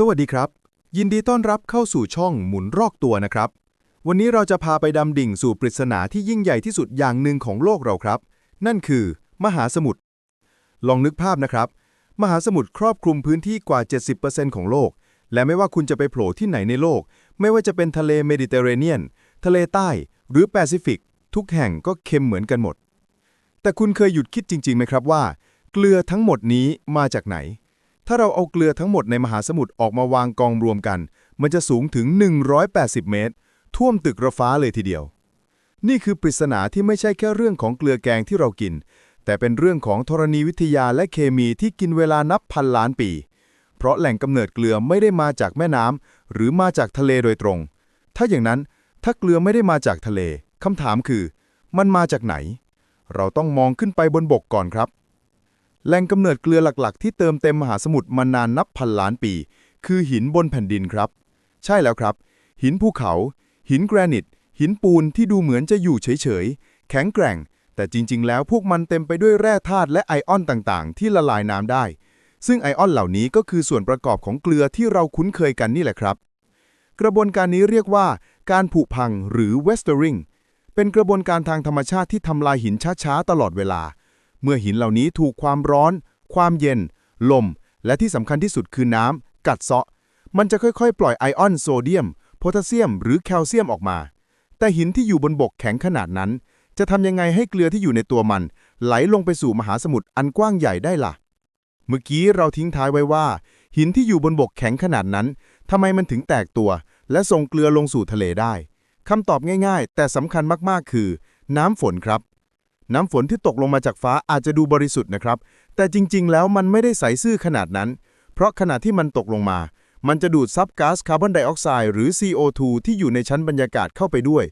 สวัสดีครับ ยินดีต้อนรับเข้าสู่ช่องหมุนรอกตัวนะครับ วันนี้เราจะพาไปดำดิ่งสู่ปริศนาที่ยิ่งใหญ่ที่สุดอย่างหนึ่งของโลกเราครับ นั่นคือ มหาสมุทรลองนึกภาพนะครับ มหาสมุทรครอบคลุมพื้นที่กว่า 70%ของโลก และไม่ว่าคุณจะไปโผล่ที่ไหนในโลก ไม่ว่าจะเป็นทะเลเมดิเตอร์เรเนียน ทะเลใต้ หรือแปซิฟิก ทุกแห่งก็เค็มเหมือนกันหมด แต่คุณเคยหยุดคิดจริงๆไหมครับว่า เกลือทั้งหมดนี้มาจากไหน ถ้าเราเอาเกลือทั้งหมดในมหาสมุทรออกมาวางกองรวมกัน มันจะสูงถึง 180 เมตร ท่วมตึกระฟ้าเลยทีเดียว นี่คือปริศนาที่ไม่ใช่แค่เรื่องของเกลือแกงที่เรากิน แต่เป็นเรื่องของธรณีวิทยาและเคมีที่กินเวลานับพันล้านปี เพราะแหล่งกำเนิดเกลือไม่ได้มาจากแม่น้ำหรือมาจากทะเลโดยตรง ถ้าอย่างนั้นถ้าเกลือไม่ได้มาจากทะเลคำถามคือ มันมาจากไหน เราต้องมองขึ้นไปบนบกก่อนครับ แหล่งกำเนิดเกลือหลักๆ ที่เติมเต็มมหาสมุทรมานานนับพันล้านปี คือหินบนแผ่นดินครับ ใช่แล้วครับ หินภูเขา หินแกรนิต หินปูนที่ดูเหมือนจะอยู่เฉยๆ แข็งแกร่ง แต่จริง ๆ แล้วพวกมันเต็มไปด้วยแร่ธาตุและไอออนต่างๆ ที่ละลายน้ำได้ ซึ่งไอออนเหล่านี้ก็คือส่วนประกอบของเกลือที่เราคุ้นเคยกันนี่แหละครับ กระบวนการนี้เรียกว่า การผุพังหรือ westering เป็นกระบวนการทางธรรมชาติที่ทำลายหินช้าๆตลอดเวลา เมื่อหินเหล่านี้ถูกความร้อน ความเย็น ลม และที่สำคัญที่สุดคือน้ำกัดเซาะ มันจะค่อยๆ ปล่อยไอออนโซเดียม โพแทสเซียม หรือแคลเซียมออกมา แต่หินที่อยู่บนบกแข็งขนาดนั้น จะทำยังไงให้เกลือที่อยู่ในตัวมัน ไหลลงไปสู่มหาสมุทรอันกว้างใหญ่ได้ล่ะ เมื่อกี้เราทิ้งท้ายไว้ว่า หินที่อยู่บนบกแข็งขนาดนั้นทำไมมันถึงแตกตัว และส่งเกลือลงสู่ทะเลได้คำตอบง่ายๆ แต่สำคัญมากๆ คือ น้ำฝนครับ น้ำฝนที่ตกลงมาจากฟ้าอาจจะดูบริสุทธิ์นะครับ แต่จริงๆ แล้วมันไม่ได้ใสซื่อขนาดนั้น เพราะขณะที่มันตกลงมา มันจะดูดซับก๊าซคาร์บอนไดออกไซด์หรือ CO2 ที่อยู่ในชั้นบรรยากาศเข้าไปด้วย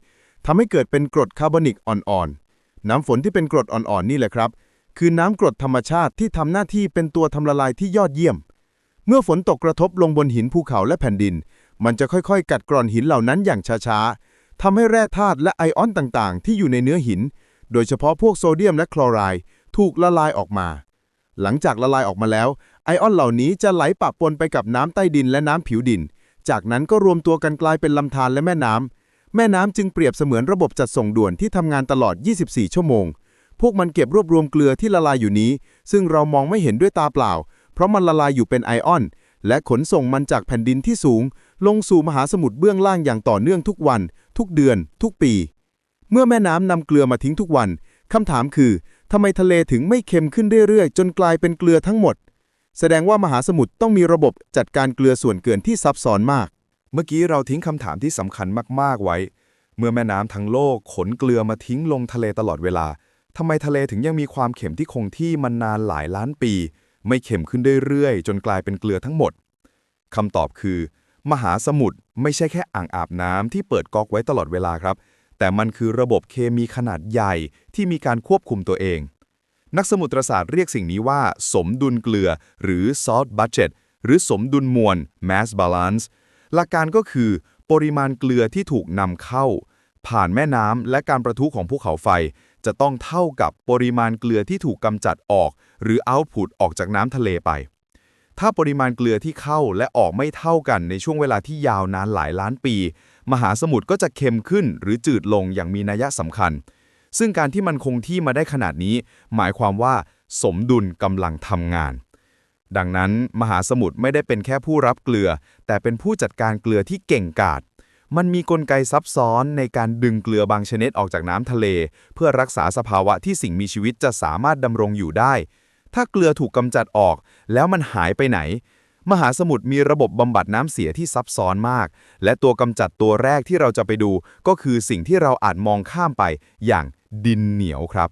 ทำให้เกิดเป็นกรดคาร์บอนิกอ่อนๆ น้ำฝนที่เป็นกรดอ่อนๆ นี่แหละครับ คือน้ำกรดธรรมชาติที่ทำหน้าที่เป็นตัวทำละลายที่ยอดเยี่ยม เมื่อฝนตกกระทบลงบนหินภูเขาและแผ่นดิน มันจะค่อยๆ กัดกร่อนหินเหล่านั้นอย่างช้าๆทำให้แร่ธาตุและไอออนต่างๆ ที่อยู่ในเนื้อหิน โดยเฉพาะพวกโซเดียมและคลอไรด์ถูกละลายออกมา หลังจากละลายออกมาแล้ว ไอออนเหล่านี้จะไหลปะปนไปกับน้ำใต้ดินและน้ำผิวดิน จากนั้นก็รวมตัวกันกลายเป็นลำธารและแม่น้ำแม่น้ำจึงเปรียบเสมือนระบบจัดส่งด่วนที่ทำงานตลอด 24 ชั่วโมง พวกมันเก็บรวบรวมเกลือที่ละลายอยู่นี้ ซึ่งเรามองไม่เห็นด้วยตาเปล่า เพราะมันละลายอยู่เป็นไอออน และขนส่งมันจากแผ่นดินที่สูง ลงสู่มหาสมุทรเบื้องล่างอย่างต่อเนื่องทุกวัน ทุกเดือน ทุกปี เมื่อแม่น้ำนำเกลือมาทิ้งทุกวันคำถามคือทำไมทะเลถึงไม่เค็มขึ้นเรื่อยๆ จนกลายเป็นเกลือทั้งหมด แสดงว่ามหาสมุทรต้องมีระบบจัดการเกลือส่วนเกินที่ซับซ้อนมาก เมื่อกี้เราทิ้งคำถามที่สำคัญมากๆไว้ เมื่อแม่น้ำทั้งโลกขนเกลือมาทิ้งลงทะเลตลอดเวลาทำไมทะเลถึงยังมีความเค็มที่คงที่มันนานหลายล้านปี ไม่เค็มขึ้นเรื่อยๆ จนกลายเป็นเกลือทั้งหมดคำตอบคือ มหาสมุทรไม่ใช่แค่อ่างอาบน้ำที่เปิดก๊อกไว้ตลอดเวลาครับ แต่มันคือระบบเคมีขนาดใหญ่ที่มีการควบคุมตัวเอง นักสมุทรศาสตร์เรียกสิ่งนี้ว่า สมดุลเกลือ หรือ salt budget หรือสมดุลมวล mass balance หลักการก็คือปริมาณเกลือที่ถูกนำเข้า ผ่านแม่น้ำและการประทุของภูเขาไฟ จะต้องเท่ากับปริมาณเกลือที่ถูกกำจัดออก หรือ output ออกจากน้ำทะเลไป ถ้าปริมาณเกลือที่เข้าและออกไม่เท่ากันในช่วงเวลาที่ยาวนานหลายล้านปี มหาสมุทรก็จะเค็มขึ้นหรือจืดลงอย่างมีนัยสำคัญ ซึ่งการที่มันคงที่มาได้ขนาดนี้ หมายความว่า สมดุลกำลังทำงาน ดังนั้นมหาสมุทรไม่ได้เป็นแค่ผู้รับเกลือ แต่เป็นผู้จัดการเกลือที่เก่งกาจมันมีกลไกซับซ้อนในการดึงเกลือบางชนิดออกจากน้ำทะเล เพื่อรักษาสภาวะที่สิ่งมีชีวิตจะสามารถดำรงอยู่ได้ ถ้าเกลือถูกกำจัดออก แล้วมันหายไปไหน มหาสมุทรมีระบบบำบัดน้ำเสียที่ซับซ้อนมาก และตัวกำจัดตัวแรกที่เราจะไปดู ก็คือสิ่งที่เราอาจมองข้ามไปอย่างดินเหนียวครับ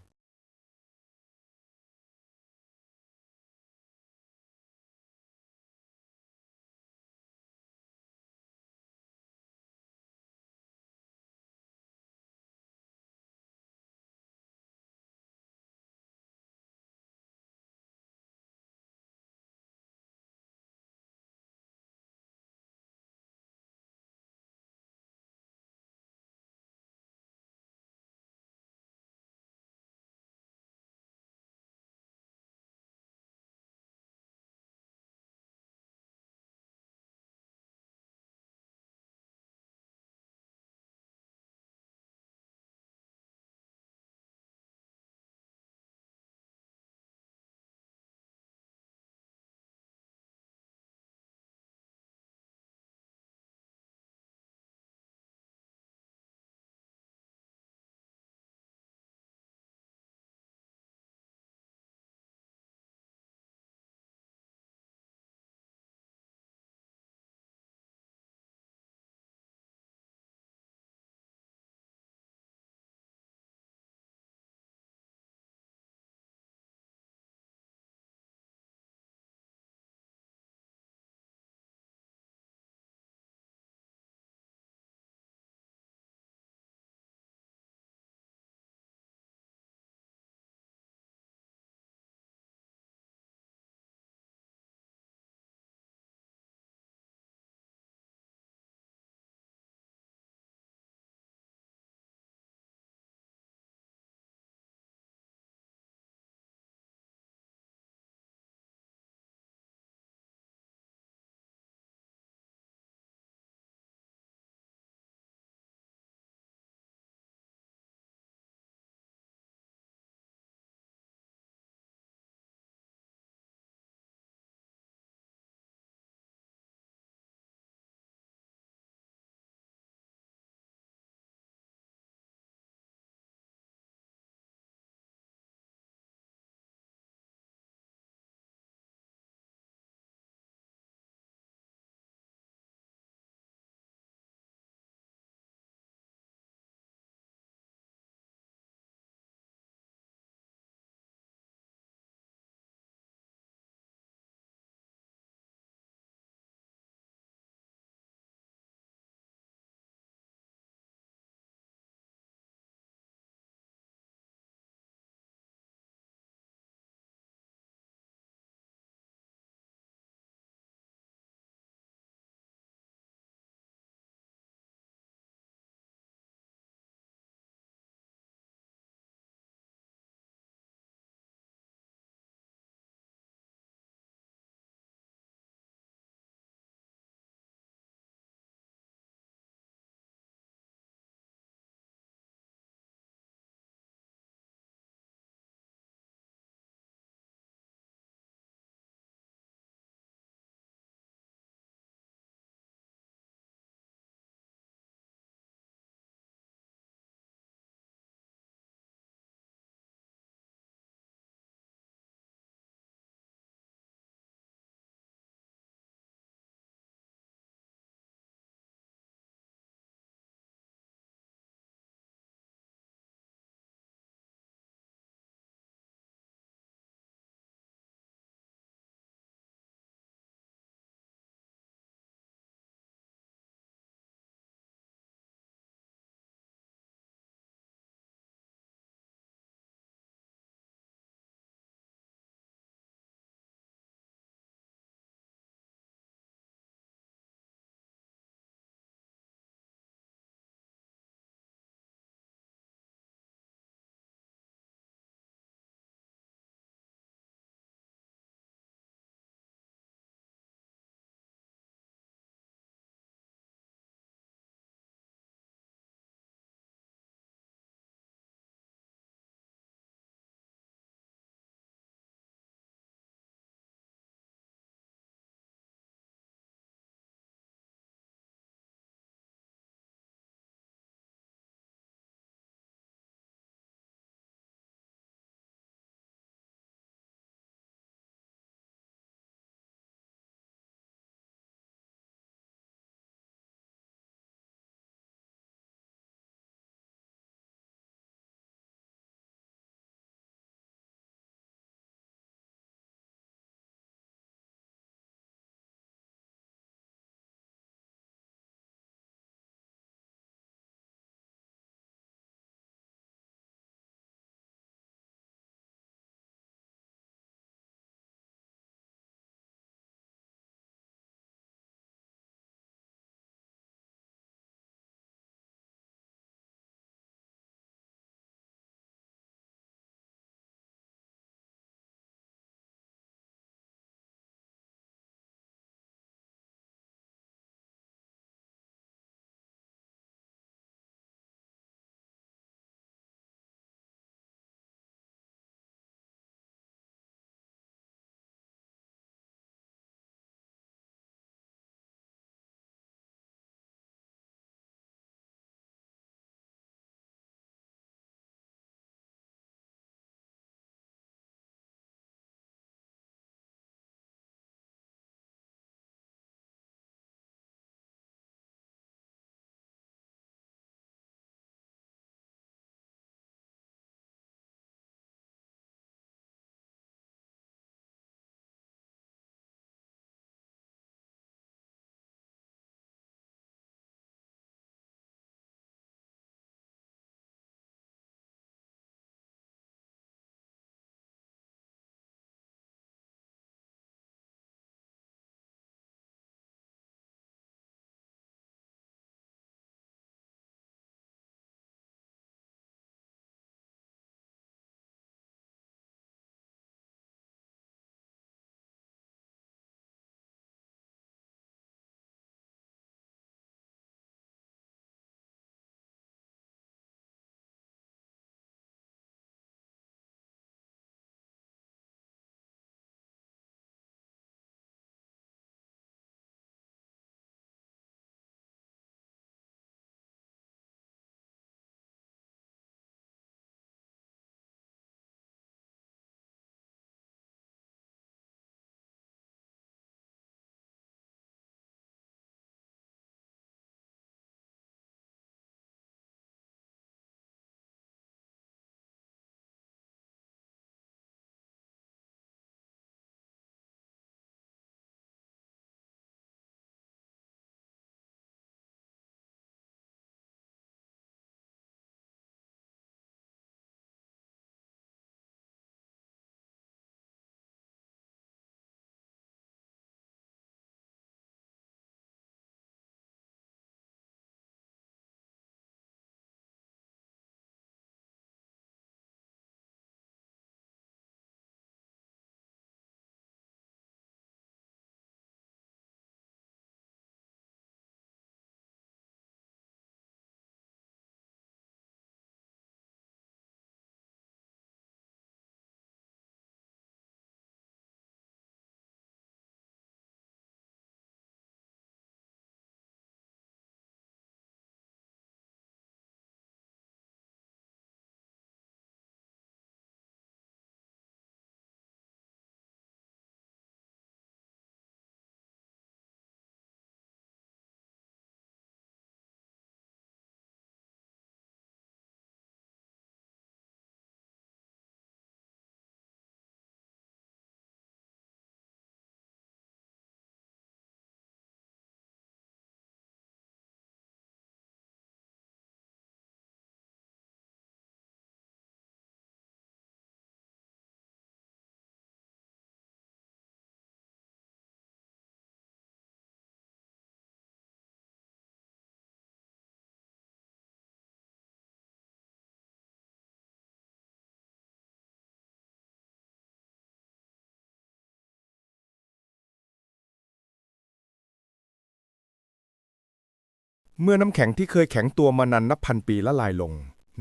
เมื่อน้ำแข็งที่เคยแข็งตัวมานานนับพันปีละลายลง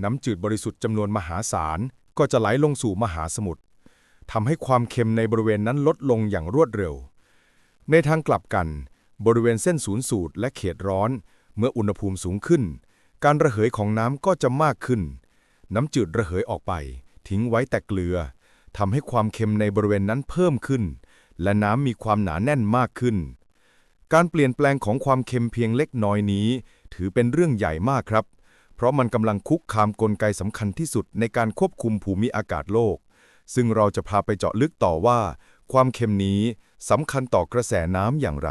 น้ำจืดบริสุทธิ์จำนวนมหาศาลก็จะไหลลงสู่มหาสมุทรทำให้ความเค็มในบริเวณนั้นลดลงอย่างรวดเร็ว ในทางกลับกัน บริเวณเส้นศูนย์สูตรและเขตร้อน เมื่ออุณหภูมิสูงขึ้น การระเหยของน้ำก็จะมากขึ้น น้ำจืดระเหยออกไป ทิ้งไว้แต่เกลือทำให้ความเค็มในบริเวณนั้นเพิ่มขึ้น และน้ำมีความหนาแน่นมากขึ้น การเปลี่ยนแปลงของความเค็มเพียงเล็กน้อยนี้ ถือเป็นเรื่องใหญ่มากครับ เพราะมันกำลังคุกคามกลไกสำคัญที่สุดในการควบคุมภูมิอากาศโลก ซึ่งเราจะพาไปเจาะลึกต่อว่า ความเค็มนี้สำคัญต่อกระแสน้ำอย่างไร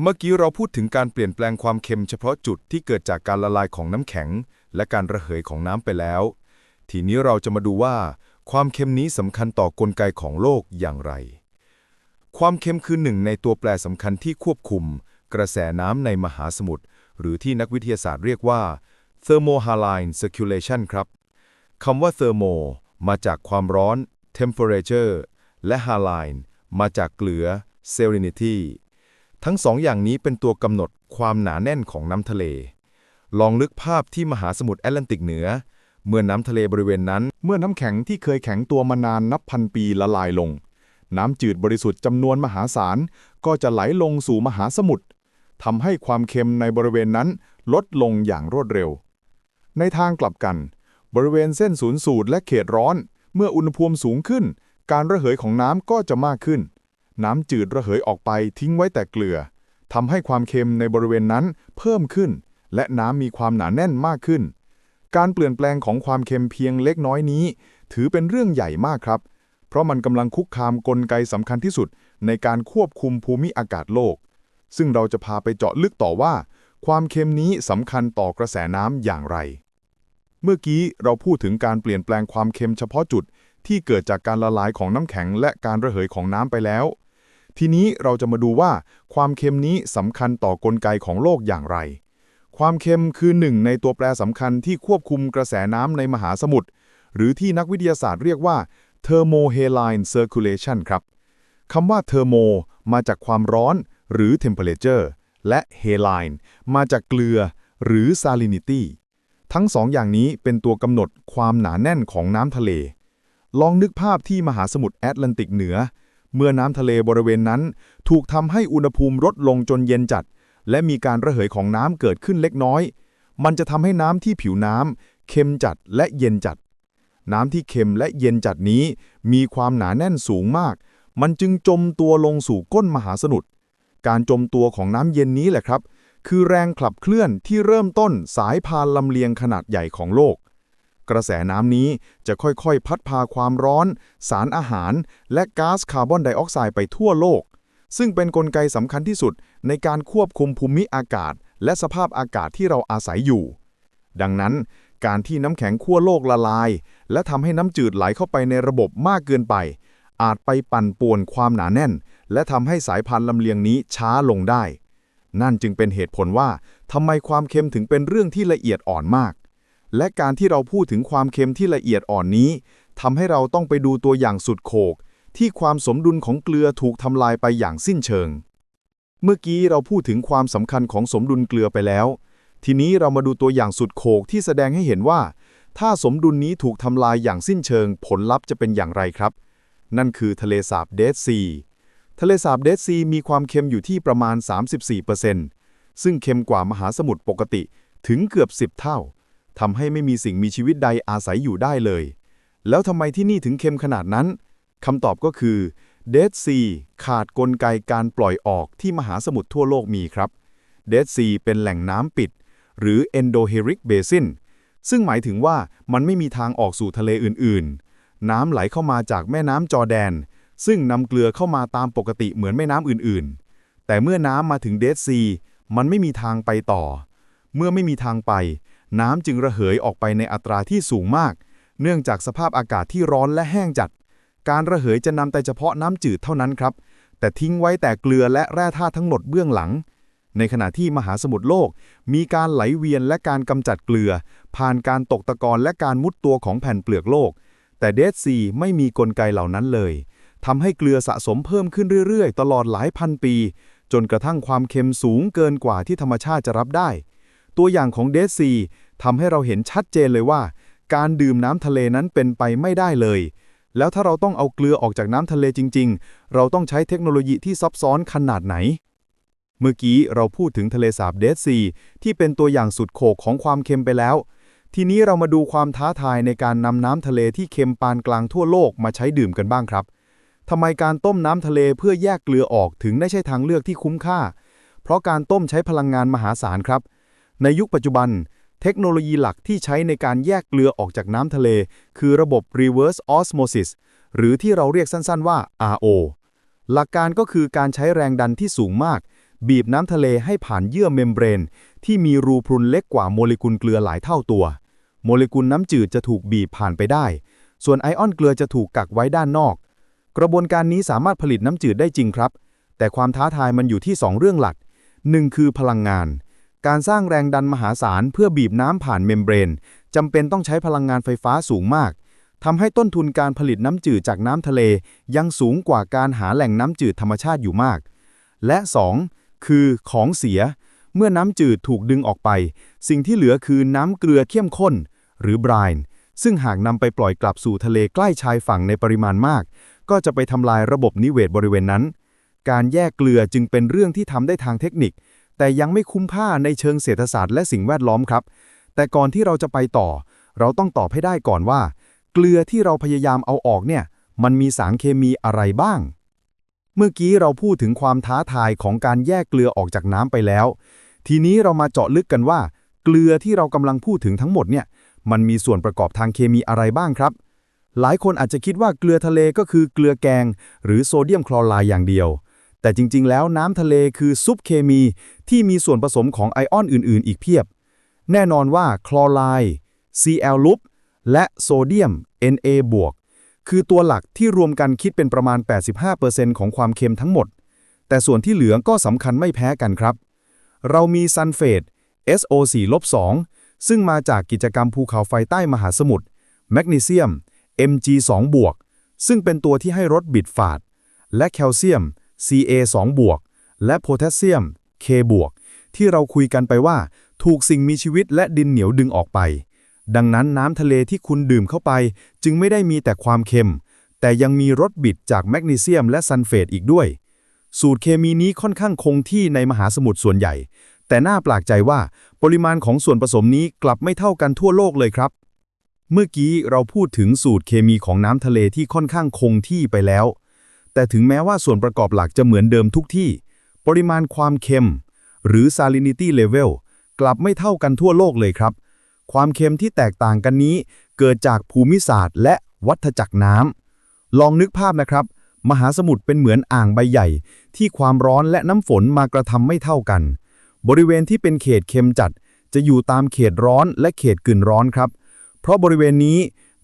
เมื่อกี้เราพูดถึงการเปลี่ยนแปลงความเค็มเฉพาะจุดที่เกิดจากการละลายของน้ำแข็ง และการระเหยของน้ำไปแล้ว ทีนี้เราจะมาดูว่า ความเค็มนี้สำคัญต่อกลไกของโลกอย่างไร ความเค็มคือหนึ่งในตัวแปรสำคัญที่ควบคุม กระแสน้ำในมหาสมุทรหรือที่นักวิทยาศาสตร์เรียกว่า thermohaline circulation ครับคำว่า thermo มาจากความร้อน temperature และ haline มาจากเกลือ salinity ทั้งสองอย่างนี้เป็นตัวกำหนดความหนาแน่นของน้ำทะเล ลองนึกภาพที่มหาสมุทรแอตแลนติกเหนือ เมื่อน้ำทะเลบริเวณนั้น เมื่อน้ำแข็งที่เคยแข็งตัวมานานนับพันปีละลายลง น้ำจืดบริสุทธิ์จำนวนมหาศาล ก็จะไหลลงสู่มหาสมุทรทำให้ความเค็มในบริเวณนั้นลดลงอย่างรวดเร็ว ในทางกลับกัน บริเวณเส้นศูนย์สูตรและเขตร้อน เมื่ออุณหภูมิสูงขึ้น การระเหยของน้ำก็จะมากขึ้น น้ำจืดระเหยออกไปทิ้งไว้แต่เกลือทำให้ความเค็มในบริเวณนั้นเพิ่มขึ้น และน้ำมีความหนาแน่นมากขึ้น การเปลี่ยนแปลงของความเค็มเพียงเล็กน้อยนี้ ถือเป็นเรื่องใหญ่มากครับ เพราะมันกำลังคุกคามกลไกสำคัญที่สุดในการควบคุมภูมิอากาศโลก ซึ่งเราจะพาไปเจาะลึกต่อว่า ความเค็มนี้สำคัญต่อกระแสน้ำอย่างไร เมื่อกี้เราพูดถึงการเปลี่ยนแปลงความเค็มเฉพาะจุด ที่เกิดจากการละลายของน้ำแข็งและการระเหยของน้ำไปแล้ว ทีนี้เราจะมาดูว่า ความเค็มนี้สำคัญต่อกลไกของโลกอย่างไร ความเค็มคือหนึ่งในตัวแปรสำคัญที่ควบคุมกระแสน้ำในมหาสมุทรหรือที่นักวิทยาศาสตร์เรียกว่า thermohaline circulation ครับคำว่า thermo มาจากความร้อนหรือ temperature และ haline มาจากเกลือหรือ salinity ทั้งสองอย่างนี้เป็นตัวกำหนดความหนาแน่นของน้ำทะเล ลองนึกภาพที่มหาสมุทรแอตแลนติกเหนือ เมื่อน้ำทะเลบริเวณนั้น ถูกทำให้อุณหภูมิลดลงจนเย็นจัด และมีการระเหยของน้ำเกิดขึ้นเล็กน้อย มันจะทำให้น้ำที่ผิวน้ำเค็มจัดและเย็นจัด น้ำที่เค็มและเย็นจัดนี้ มีความหนาแน่นสูงมาก มันจึงจมตัวลงสู่ก้นมหาสมุทรการจมตัวของน้ำเย็นนี้แหละครับ คือแรงขับเคลื่อนที่เริ่มต้นสายพานลำเลียงขนาดใหญ่ของโลก กระแสน้ำนี้จะค่อยๆ พัดพาความร้อน สารอาหาร และก๊าซคาร์บอนไดออกไซด์ไปทั่วโลก ซึ่งเป็นนกลไกสำคัญที่สุดในการควบคุมภูมิอากาศ และสภาพอากาศที่เราอาศัยอยู่ ดังนั้น การที่น้ำแข็งขั้วโลกละลาย และทำให้น้ำจืดไหลเข้าไปในระบบมากเกินไป อาจไปปั่นป่วนความหนาแน่น และทำให้สายพันธุ์ลำเลียงนี้ช้าลงได้ นั่นจึงเป็นเหตุผลว่าทำไมความเค็มถึงเป็นเรื่องที่ละเอียดอ่อนมาก และการที่เราพูดถึงความเค็มที่ละเอียดอ่อนนี้ทำให้เราต้องไปดูตัวอย่างสุดโขก ที่ความสมดุลของเกลือถูกทำลายไปอย่างสิ้นเชิง เมื่อกี้เราพูดถึงความสำคัญของสมดุลเกลือไปแล้ว ทีนี้เรามาดูตัวอย่างสุดโขกที่แสดงให้เห็นว่า ถ้าสมดุลนี้ถูกทำลายอย่างสิ้นเชิง ผลลัพธ์จะเป็นอย่างไรครับ นั่นคือทะเลสาบเดดซีทะเลสาบเดดซีมีความเค็มอยู่ที่ประมาณ 34%ซึ่งเค็มกว่ามหาสมุทรปกติถึงเกือบ 10 เท่าทำให้ไม่มีสิ่งมีชีวิตใดอาศัยอยู่ได้เลย แล้วทำไมที่นี่ถึงเค็มขนาดนั้นคำตอบก็คือเดดซีขาดกลไกการปล่อยออกที่มหาสมุทรทั่วโลกมีครับเดดซีเป็นแหล่งน้ำปิด หรือ Endoheric Basin ซึ่งหมายถึงว่ามันไม่มีทางออกสู่ทะเลอื่นๆ น้ำไหลเข้ามาจากแม่น้ำจอร์แดน ซึ่งนำเกลือเข้ามาตามปกติเหมือนแม่น้ำอื่นๆ แต่เมื่อน้ำมาถึงเดดซีมันไม่มีทางไปต่อ เมื่อไม่มีทางไป น้ำจึงระเหยออกไปในอัตราที่สูงมาก เนื่องจากสภาพอากาศที่ร้อนและแห้งจัด การระเหยจะนำแต่เฉพาะน้ำจืดเท่านั้นครับ แต่ทิ้งไว้แต่เกลือและแร่ธาตุทั้งหมดเบื้องหลัง ในขณะที่มหาสมุทรโลก มีการไหลเวียนและการกำจัดเกลือ ผ่านการตกตะกอนและการมุดตัวของแผ่นเปลือกโลก แต่เดซีไม่มีกลไกเหล่านั้นเลยทำให้เกลือสะสมเพิ่มขึ้นเรื่อยๆ ตลอดหลายพันปี จนกระทั่งความเค็มสูงเกินกว่าที่ธรรมชาติจะรับได้ ตัวอย่างของเดซีทำให้เราเห็นชัดเจนเลยว่า การดื่มน้ำทะเลนั้นเป็นไปไม่ได้เลยแล้วถ้าเราต้องเอาเกลือออกจากน้ำทะเลจริง ๆ เราต้องใช้เทคโนโลยีที่ซับซ้อนขนาดไหน เมื่อกี้เราพูดถึงทะเลสาบเดซีที่เป็นตัวอย่างสุดโขกของความเค็มไปแล้ว ทีนี้เรามาดูความท้าทายในการนำน้ำทะเลที่เค็มปานกลางทั่วโลกมาใช้ดื่มกันบ้างครับทำไมการต้มน้ำทะเลเพื่อแยกเกลือออกถึงไม่ใช่ทางเลือกที่คุ้มค่า เพราะการต้มใช้พลังงานมหาศาลครับ ในยุคปัจจุบัน เทคโนโลยีหลักที่ใช้ในการแยกเกลือออกจากน้ำทะเล คือระบบ reverse osmosis หรือที่เราเรียกสั้นๆว่า RO หลักการก็คือการใช้แรงดันที่สูงมาก บีบน้ำทะเลให้ผ่านเยื่อเมมเบรน ที่มีรูพรุนเล็กกว่าโมเลกุลเกลือหลายเท่าตัว โมเลกุลน้ำจืดจะถูกบีบผ่านไปได้ ส่วนไอออนเกลือจะถูกกักไว้ด้านนอก กระบวนการนี้สามารถผลิตน้ำจืดได้จริงครับ แต่ความท้าทายมันอยู่ที่ 2 เรื่องหลัก 1 คือพลังงาน การสร้างแรงดันมหาศาลเพื่อบีบน้ำผ่านเมมเบรนจำเป็นต้องใช้พลังงานไฟฟ้าสูงมากทำให้ต้นทุนการผลิตน้ำจืดจากน้ำทะเลยังสูงกว่าการหาแหล่งน้ำจืดธรรมชาติอยู่มาก และ 2 คือของเสีย เมื่อน้ำจืดถูกดึงออกไป สิ่งที่เหลือคือน้ำเกลือเข้มข้น หรือบรน์ซึ่งหากนำไปปล่อยกลับสู่ทะเลใกล้ชายฝั่งในปริมาณมาก ก็จะไปทำลายระบบนิเวศบริเวณนั้น การแยกเกลือจึงเป็นเรื่องที่ทำได้ทางเทคนิค แต่ยังไม่คุ้มค่าในเชิงเศรษฐศาสตร์และสิ่งแวดล้อมครับ แต่ก่อนที่เราจะไปต่อ เราต้องตอบให้ได้ก่อนว่า เกลือที่เราพยายามเอาออกเนี่ย มันมีสารเคมีอะไรบ้าง เมื่อกี้เราพูดถึงความท้าทายของการแยกเกลือออกจากน้ำไปแล้ว ทีนี้เรามาเจาะลึกกันว่า เกลือที่เรากำลังพูดถึงทั้งหมดเนี่ย มันมีส่วนประกอบทางเคมีอะไรบ้างครับ หลายคนอาจจะคิดว่าเกลือทะเลก็คือเกลือแกง หรือโซเดียมคลอไรด์อย่างเดียว แต่จริง ๆ แล้วน้ำทะเลคือซุปเคมีที่มีส่วนผสมของไอออนอื่น ๆ อีกเพียบ แน่นอนว่าคลอไรด์ Cl ลบและโซเดียม Na บวก คือตัวหลักที่รวมกันคิดเป็นประมาณ 85%ของความเค็มทั้งหมด แต่ส่วนที่เหลือก็สำคัญไม่แพ้กันครับ เรามีซัลเฟต SO4-2 ซึ่งมาจากกิจกรรมภูเขาไฟใต้มหาสมุทรแมกนีเซียม Mg2 บวก ซึ่งเป็นตัวที่ให้รถบิดฝาด และแคลเซียม Ca2 บวก และโพแทสเซียม K บวก ที่เราคุยกันไปว่า ถูกสิ่งมีชีวิตและดินเหนียวดึงออกไป ดังนั้นน้ำทะเลที่คุณดื่มเข้าไป จึงไม่ได้มีแต่ความเค็ม แต่ยังมีรสบิดจากแมกนีเซียมและซัลเฟตอีกด้วย สูตรเคมีนี้ค่อนข้างคงที่ในมหาสมุทรส่วนใหญ่ แต่น่าแปลกใจว่าปริมาณของส่วนผสมนี้กลับไม่เท่ากันทั่วโลกเลยครับ เมื่อกี้เราพูดถึงสูตรเคมีของน้ำทะเลที่ค่อนข้างคงที่ไปแล้ว แต่ถึงแม้ว่าส่วนประกอบหลักจะเหมือนเดิมทุกที่ ปริมาณความเค็ม หรือ salinity level กลับไม่เท่ากันทั่วโลกเลยครับ ความเค็มที่แตกต่างกันนี้ เกิดจากภูมิศาสตร์ และวัฏจักรน้ำลองนึกภาพนะครับ มหาสมุทรเป็นเหมือนอ่างใบใหญ่ ที่ความร้อนและน้ำฝนมากระทำไม่เท่ากัน บริเวณที่เป็นเขตเค็มจัด จะอยู่ตามเขตร้อนและเขตกึ่นร้อนครับ เพราะบริเวณนี้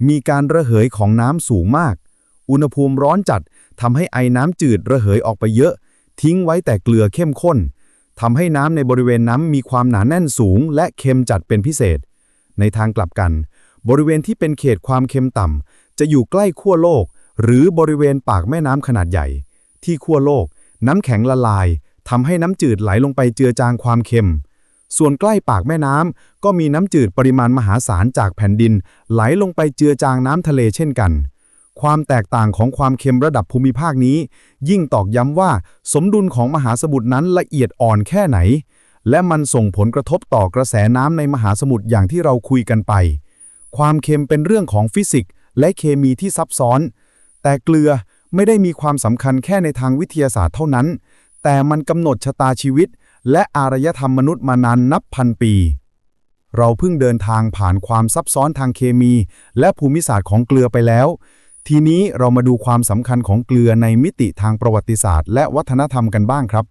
มีการระเหยของน้ำสูงมาก อุณหภูมิร้อนจัดทำให้ไอน้ำจืดระเหยออกไปเยอะ ทิ้งไว้แต่เกลือเข้มข้นทำให้น้ำในบริเวณน้ำมีความหนาแน่นสูง และเค็มจัดเป็นพิเศษ ในทางกลับกัน บริเวณที่เป็นเขตความเค็มต่ำ จะอยู่ใกล้ขั้วโลก หรือบริเวณปากแม่น้ำขนาดใหญ่ ที่ขั้วโลก น้ำแข็งละลายทำให้น้ำจืดไหลลงไปเจือจางความเค็ม ส่วนใกล้ปากแม่น้ำก็มีน้ำจืดปริมาณมหาศาลจากแผ่นดิน ไหลลงไปเจือจางน้ำทะเลเช่นกัน ความแตกต่างของความเค็มระดับภูมิภาคนี้ ยิ่งตอกย้ำว่า สมดุลของมหาสมุทรนั้นละเอียดอ่อนแค่ไหน และมันส่งผลกระทบต่อกระแสน้ำในมหาสมุทรอย่างที่เราคุยกันไป ความเค็มเป็นเรื่องของฟิสิกส์และเคมีที่ซับซ้อน แต่เกลือไม่ได้มีความสำคัญแค่ในทางวิทยาศาสตร์เท่านั้น แต่มันกำหนดชะตาชีวิต และอารยธรรมมนุษย์มานานนับพันปี เราเพิ่งเดินทางผ่านความซับซ้อนทางเคมี และภูมิศาสตร์ของเกลือไปแล้ว ทีนี้เรามาดูความสำคัญของเกลือในมิติทางประวัติศาสตร์ และวัฒนธรรมกันบ้างครับ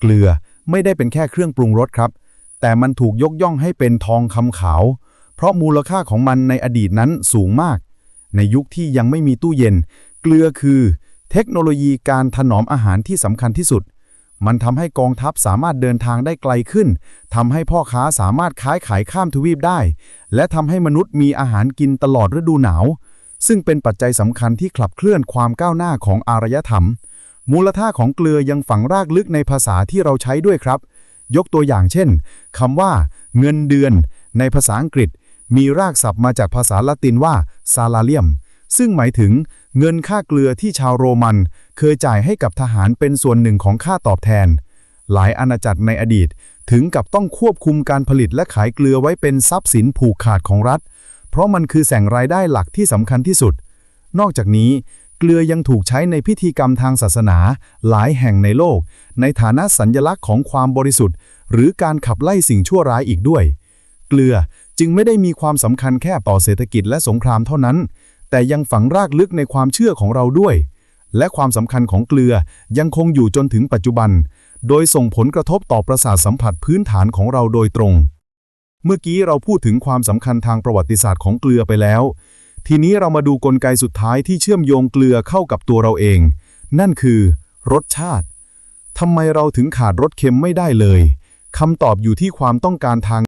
เกลือ ไม่ได้เป็นแค่เครื่องปรุงรสครับ แต่มันถูกยกย่องให้เป็นทองคำขาว เพราะมูลค่าของมันในอดีตนั้นสูงมาก ในยุคที่ยังไม่มีตู้เย็น เกลือคือ เทคโนโลยีการถนอมอาหารที่สำคัญที่สุด มันทำให้กองทัพสามารถเดินทางได้ไกลขึ้นทำให้พ่อค้าสามารถค้ายขายข้ามทวีปได้ และทำให้มนุษย์มีอาหารกินตลอดฤดูหนาว ซึ่งเป็นปัจจัยสำคัญที่ขับเคลื่อนความก้าวหน้าของอารยธรรม มูลค่าของเกลือยังฝังรากลึกในภาษาที่เราใช้ด้วยครับ ยกตัวอย่างเช่นคำว่า เงินเดือน ในภาษาอังกฤษ มีรากศัพท์มาจากภาษาละตินว่า salarium ซึ่งหมายถึงเงินค่าเกลือที่ชาวโรมัน เคยจ่ายให้กับทหารเป็นส่วนหนึ่งของค่าตอบแทน หลายอาณาจักรในอดีต ถึงกับต้องควบคุมการผลิตและขายเกลือไว้เป็นทรัพย์สินผูกขาดของรัฐ เพราะมันคือแสงรายได้หลักที่สำคัญที่สุด นอกจากนี้ เกลือยังถูกใช้ในพิธีกรรมทางศาสนาหลายแห่งในโลก ในฐานะสัญญลักษณ์ของความบริสุทธิ์ หรือการขับไล่สิ่งชั่วร้ายอีกด้วย เกลือจึงไม่ได้มีความสำคัญแค่ต่อเศรษฐกิจและสงครามเท่านั้น แต่ยังฝังรากลึกในความเชื่อของเราด้วย และความสำคัญของเกลือยังคงอยู่จนถึงปัจจุบัน โดยส่งผลกระทบต่อประสาทสัมผัสพื้นฐานของเราโดยตรง เมื่อกี้เราพูดถึงความสำคัญทางประวัติศาสตร์ของเกลือไปแล้ว ทีนี้เรามาดูกลไกสุดท้ายที่เชื่อมโยงเกลือเข้ากับตัวเราเอง นั่นคือ รสชาติทำไมเราถึงขาดรสเค็มไม่ได้เลยคำตอบอยู่ที่ความต้องการทาง